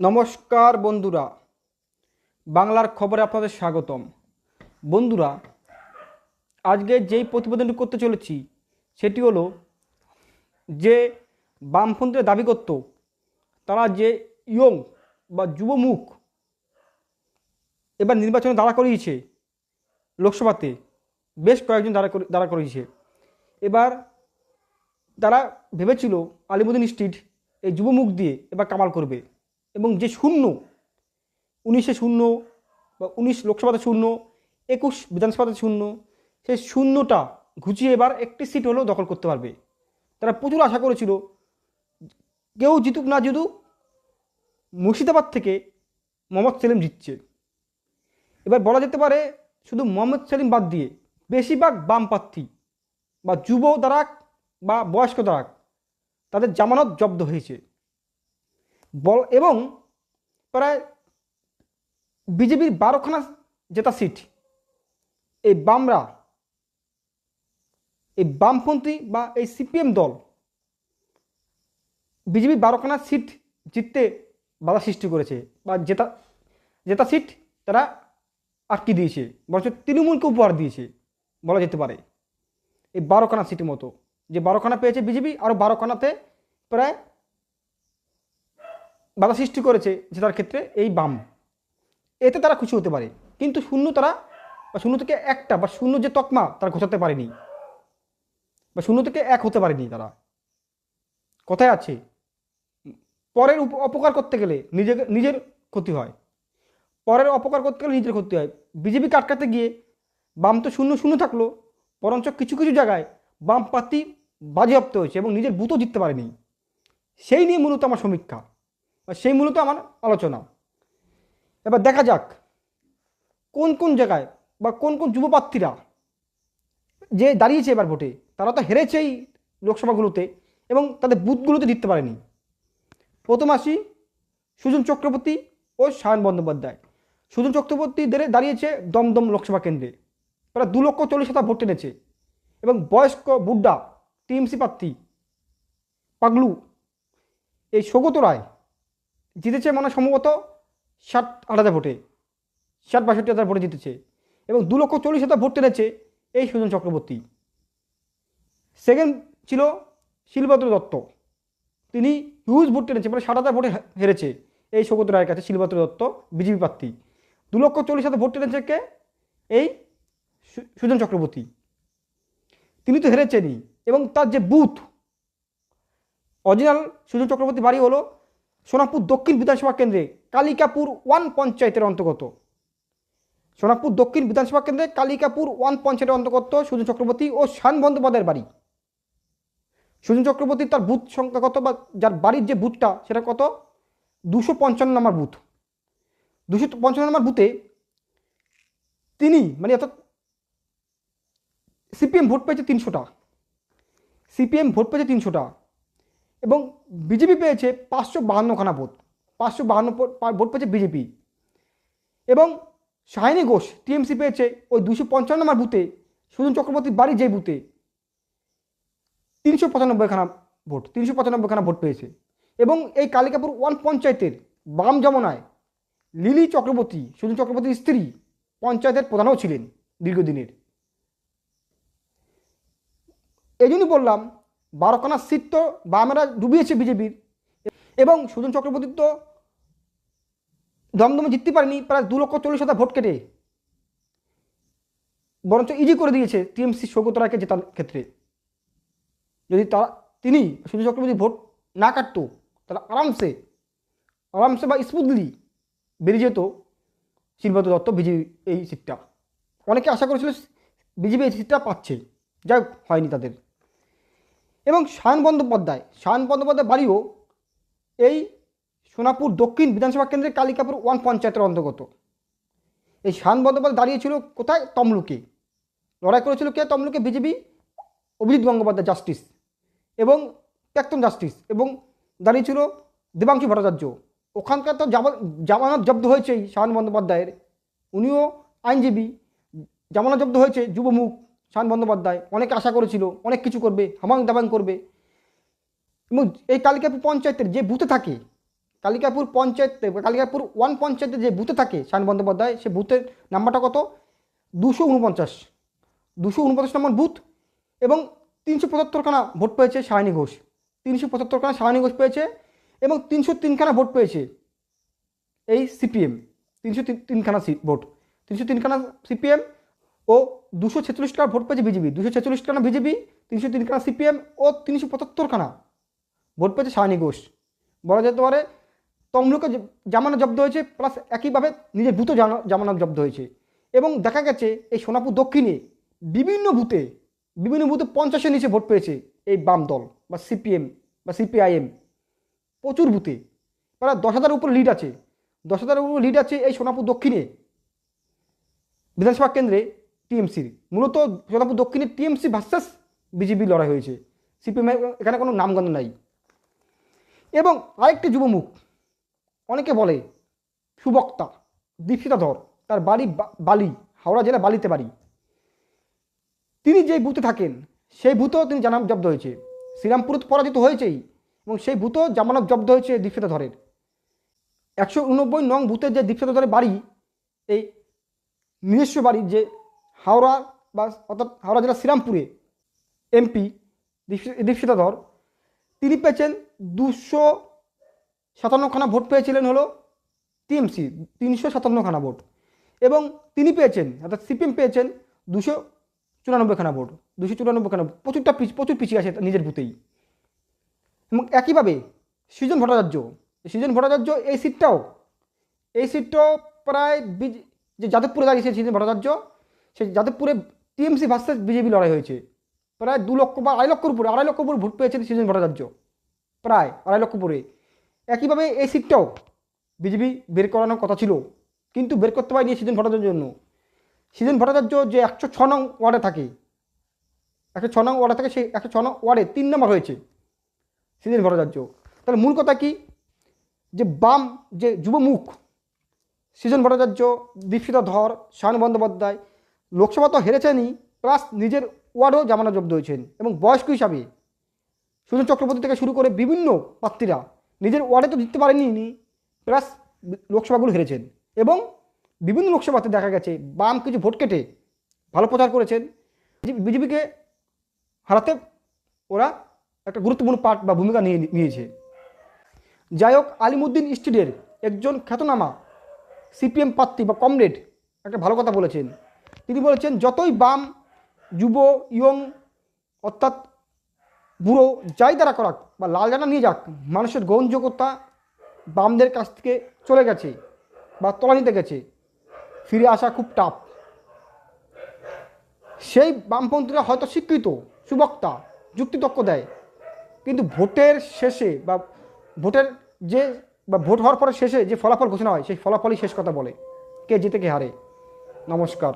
নমস্কার বন্ধুরা, বাংলার খবরে আপনাদের স্বাগতম। বন্ধুরা, আজকে যেই প্রতিবেদনটি করতে চলেছি, সেটি হলো যে বামপন্থীরা দাবি করত তারা যে ইয়ং বা যুবমুখ এবার নির্বাচনে দাঁড়া করিয়েছে লোকসভাতে, বেশ কয়েকজন দাঁড়া দাঁড়া করিয়েছে। এবার তারা ভেবেছিল আলিমুদ্দিন স্ট্রিট এই যুবমুখ দিয়ে এবার কামাল করবে। এবং যে শূন্য, উনিশে শূন্য বা উনিশ লোকসভাতে শূন্য, একুশ বিধানসভাতে শূন্য, সেই শূন্যটা ঘুচিয়ে এবার একটি সিট হলেও দখল করতে পারবে। তারা প্রচুর আশা করেছিল, কেউ জিতুক না জিতুক, মুর্শিদাবাদ থেকে মোহাম্মদ সেলিম জিতছে। এবার বলা যেতে পারে, শুধু মোহাম্মদ সেলিম বাদ দিয়ে বেশিরভাগ বাম প্রার্থী বা যুব দ্বারাক বা বয়স্ক দ্বারাক তাদের জামানত জব্দ হয়েছে। বল এবং প্রায় বিজেপির বারোখানা জেতা সিট। এই বামরা, এই বামপন্থী বা এই সিপিএম দল বিজেপি বারোখানা সিট জিততে বাধা সৃষ্টি করেছে বা জেতা জেতা সিট তারা আটকে দিয়েছে। বরঞ্চ তৃণমূলকে উপহার দিয়েছে, বলা যেতে পারে। এই বারোখানা সিটের মতো, যে বারোখানা পেয়েছে বিজেপি আরও বারোখানাতে প্রায় বাধা সৃষ্টি করেছে জেতার ক্ষেত্রে এই বাম। এতে তারা খুশি হতে পারে। কিন্তু শূন্য তারা বা শূন্য থেকে একটা বা শূন্য যে তকমা তারা ঘোষাতে পারেনি বা শূন্য থেকে এক হতে পারেনি তারা। কথায় আছে, পরের অপকার করতে গেলে নিজেকে নিজের ক্ষতি হয়। পরের অপকার করতে গেলে নিজের ক্ষতি হয়। বিজেপি কাটকাতে গিয়ে বাম তো শূন্য শূন্য থাকল, বরঞ্চ কিছু কিছু জায়গায় বাম প্রার্থী বাজেয়াপ্ত হয়েছে এবং নিজের বুথও জিততে পারেনি। সেই নিয়ে মূলত আমার সমীক্ষা। সেই মূলত আমার আলোচনা। এবার দেখা যাক কোন কোন জায়গায় বা কোন কোন যুব প্রার্থীরা যে দাঁড়িয়েছে এবার ভোটে, তারা তো হেরেছেই লোকসভাগুলোতে এবং তাদের বুথগুলোতে জিততে পারেনি। প্রথম আসি সুজন চক্রবর্তী ও সায়ন বন্দ্যোপাধ্যায়। সুজন চক্রবর্তী দাঁড়িয়েছে দমদম লোকসভা কেন্দ্রে। প্রায় দু লক্ষ চল্লিশ হাজার ভোট টেনেছে এবং বয়স্ক বুড্ডা, টিএমসি প্রার্থী পাগলু, এই সৌগত রায় জিতেছে মানে সম্ভবত ষাট, আট হাজার ভোটে। ষাট, বাষট্টি হাজার ভোটে জিতেছে। এবং দু লক্ষ চল্লিশ হাজার ভোট টেনেছে এই সুজন চক্রবর্তী। সেকেন্ড ছিল শিলভদ্র দত্ত। তিনি হিউজ ভোট টেনেছে মানে ষাট হাজার ভোটে হেরেছে এই সৌগত রায়ের কাছে শিলভদ্র দত্ত, বিজেপি প্রার্থী। দু লক্ষ চল্লিশ হাজার ভোট টেনেছে কে? এই সুজন চক্রবর্তী। তিনি তো হেরেছেনই। এবং তার যে বুথ, অরিজিনাল সুজন চক্রবর্তী বাড়ি হলো সোনাপুর দক্ষিণ বিধানসভা কেন্দ্রে কালিকাপুর ওয়ান পঞ্চায়েতের অন্তর্গত। সোনাপুর দক্ষিণ বিধানসভা কেন্দ্রে কালিকাপুর ওয়ান পঞ্চায়েতের অন্তর্গত সুজন চক্রবর্তী ও শান বন্দ্যোপাধ্যায়ের বাড়ি। সুজন চক্রবর্তী তার বুথ সংখ্যা কত বা যার বাড়ির যে বুথটা সেটা কত? দুশো পঞ্চান্ন নম্বর বুথ। দুশো পঞ্চান্ন নম্বর বুথে তিনি মানে অর্থাৎ সিপিএম ভোট পেয়েছে তিনশোটা। সিপিএম ভোট পেয়েছে তিনশোটা। এবং বিজেপি পেয়েছে পাঁচশো বাহান্নখানা ভোট। পাঁচশো বাহান্ন ভোট পেয়েছে বিজেপি। এবং সায়নী ঘোষ, টিএমসি পেয়েছে ওই দুশো পঞ্চান্ন নম্বর বুথে, সুজন চক্রবর্তীর বাড়ি যে বুথে, তিনশো পঁচানব্বইখানা ভোট, তিনশো পঁচানব্বইখানা ভোট পেয়েছে। এবং এই কালিকাপুর ওয়ান পঞ্চায়েতের বাম যমনায় লিলি চক্রবর্তী, সুজন চক্রবর্তীর স্ত্রী পঞ্চায়েতের প্রধানও ছিলেন দীর্ঘদিনের। এই জন্য বললাম বারোখানা সিট তো বামেরা ডুবিয়েছে বিজেপির। এবং সুজন চক্রবর্তী তো দমদমে জিততে পারেনি, প্রায় দু লক্ষ চল্লিশ হাজার ভোট কেটে। বরঞ্চ ইজি করে দিয়েছে টিএমসি সৌগত রায়কে জেতার ক্ষেত্রে। যদি তারা তিনি সুজন চক্রবর্তী ভোট না কাটতো, তাহলে আরামসে আরামসে বা স্মুথলি বেরিয়ে যেত শিলভদ্র দত্ত বিজেপি এই সিটটা অনেকে আশা করেছিল বিজেপি এই সিটটা পাচ্ছে। যাই হয়নি তাদের। এবং সায়ন বন্দ্যোপাধ্যায় সায়ন বন্দ্যোপাধ্যায় বাড়িও এই সোনাপুর দক্ষিণ বিধানসভা কেন্দ্রের কালিকাপুর ওয়ান পঞ্চায়েতের অন্তর্গত। এই সায়ন বন্দ্যোপাধ্যায় দাঁড়িয়েছিল কোথায়? তমলুকে। লড়াই করেছিল কে? তমলুকে বিজেপি, অভিজিৎ গঙ্গোপাধ্যায় জাস্টিস এবং প্রাক্তন জাস্টিস এবং দাঁড়িয়েছিল দেবাংশু ভট্টাচার্য। ওখানকার তো জামা- জামানত জব্দ হয়েছে শাহান বন্দ্যোপাধ্যায়ের। উনিও আইনজীবী, জামানত জব্দ হয়েছে যুবমুখ শাহান বন্দ্যোপাধ্যায়, অনেকে আশা করেছিল, অনেক কিছু করবে, হামাং দাবাং করবে। এবং এই কালিকাপুর পঞ্চায়েতের যে বুথে থাকে, কালিকাপুর পঞ্চায়েতে, কালিকাপুর ওয়ান পঞ্চায়েতে যে বুথে থাকে শায়ন বন্দ্যোপাধ্যায়, সে বুথের নাম্বারটা কত? দুশো উনপঞ্চাশ। দুশো উনপঞ্চাশ নম্বর বুথ এবং তিনশো পঁচাত্তরখানা ভোট পেয়েছে সায়নী ঘোষ। তিনশো পঁচাত্তরখানা সায়নী ঘোষ পেয়েছে এবং তিনশো তিনখানা ভোট পেয়েছে এই সিপিএম। তিনশো তিনখানা সি- ভোট। তিনশো তিনখানা সিপিএম ও দুশো ছেচল্লিশটা ভোট পেয়েছে বিজেপি। দুশো ছেচল্লিশখানা বিজেপি, তিনশো তিনখানা সিপিএম ও তিনশো পঁচাত্তরখানা ভোট পেয়েছে সায়নী ঘোষ। বলা যেতে পারে তমলুকে জামানত জব্দ হয়েছে, প্লাস একইভাবে নিজের জানা- জামানত জব্দ হয়েছে। এবং দেখা গেছে এই সোনাপুর দক্ষিণে বিভিন্ন ভূতে বিভিন্ন ভূতে পঞ্চাশের নিচে ভোট পেয়েছে এই বাম দল বা সিপিএম বা সিপিআইএম। প্রচুর ভূতে প্রায় দশ হাজার উপর লিড আছে। দশ হাজারের উপর লিড আছে এই সোনাপুর দক্ষিণে। বিধানসভা কেন্দ্রে টিএমসির মূলত সোনাপুর দক্ষিণে টিএমসি ভার্সেস বিজেপি লড়াই হয়েছে। সিপিএম এখানে কোনো নামগন্ধ নাই। এবং আরেকটি যুবমুখ, অনেকে বলে সুবক্তা দীক্ষিতা ধর, তার বাড়ি বালি, হাওড়া জেলা বালিতে বাড়ি। তিনি যে বুথে থাকেন, সেই বুথেও তিনি জানাম জব্দ হয়েছে। শ্রীরামপুর পরাজিত হয়েছেই, এবং সেই বুথও জামানত জব্দ হয়েছে দীক্ষিতা ধরের। একশো উনব্বই নং বুথের যে দীক্ষিতা ধরের বাড়ি, এই নিজস্ব বাড়ি যে হাওড়া বা অর্থাৎ হাওড়া জেলার শ্রীরামপুরে এমপি দীক্ষিতা ধর তিনি পেয়েছেন দুশো সাতান্নখানা ভোট পেয়েছিলেন হলো টিএমসি, তিনশো সাতান্নখানা ভোট। এবং তিনি পেয়েছেন, অর্থাৎ সিপিএম পেয়েছেন দুশো চুরানব্বইখানা ভোট, দুশো চুরানব্বইখানা প্রচুরটা পিছ, প্রচুর পিছিয়ে আছে নিজের বুথেই। এবং একইভাবে সৃজন ভট্টাচার্য সৃজন ভট্টাচার্য এই সিটটাও এই সিটটাও প্রায় যে যাদবপুরে দাঁড়িয়েছে সৃজন ভট্টাচার্য সেই যাদবপুরে টিএমসি ভার্সেস বিজেপি লড়াই হয়েছে। প্রায় দু লক্ষ বা আড়াই লক্ষর উপরে, আড়াই লক্ষ উপরে ভোট পেয়েছেন সৃজন ভট্টাচার্য। প্রায় আড়াই লক্ষ উপরে। একইভাবে এই সিটটাও বিজেপি বের করানোর কথা ছিল, কিন্তু বের করতে পারেনি সৃজন ভট্টাচার্যের জন্য। সৃজন ভট্টাচার্য যে একশো ছ নং ওয়ার্ডে থাকে, একশো ছ নং ওয়ার্ডে থাকে, সেই একশো ছ নং ওয়ার্ডে তিন নম্বর হয়েছে সৃজন ভট্টাচার্য। তাহলে মূল কথা কি? যে বাম যে যুবমুখ, সৃজন ভট্টাচার্য দীক্ষিতা ধর শায়ন বন্দ্যোপাধ্যায় লোকসভা তো হেরেছেনই, প্লাস নিজের ওয়ার্ডও জামানত জব্দ হয়েছেন এবং বয়স্ক হিসাবে। সুজন চক্রবর্তী থেকে শুরু করে বিভিন্ন প্রার্থীরা নিজের ওয়ার্ডে তো জিততে পারেনি প্লাস লোকসভাগুলো হেরেছেন এবং বিভিন্ন লোকসভাতে দেখা গেছে বাম কিছু ভোট কেটে ভালো প্রচার করেছেন। বিজেপিকে হারাতে ওরা একটা গুরুত্বপূর্ণ পার্ট বা ভূমিকা নিয়ে নিয়েছে। যাই হোক, আলিমুদ্দিন স্টিডের একজন খ্যাতনামা সিপিএম প্রার্থী বা কমরেড একটা ভালো কথা বলেছেন। তিনি বলেছেন, যতই বাম, যুব, ইয়ং, অর্থাৎ বুড়ো, যাই দ্বারা করাক বা লাল জানা নিয়ে যাক, মানুষের গ্রহণযোগ্যতা বামদের কাছ থেকে চলে গেছে বা তলা নিতে গেছে, ফিরে আসা খুব টাফ সেই বামপন্থীরা হয়তো স্বীকৃত, সুবক্তা যুক্তিতক্ষ দেয়, কিন্তু ভোটের শেষে বা ভোটের যে বা ভোট হওয়ার পরে শেষে যে ফলাফল ঘোষণা হয়, সেই ফলাফলই শেষ কথা বলে, কে জিতে কে হারে। নমস্কার।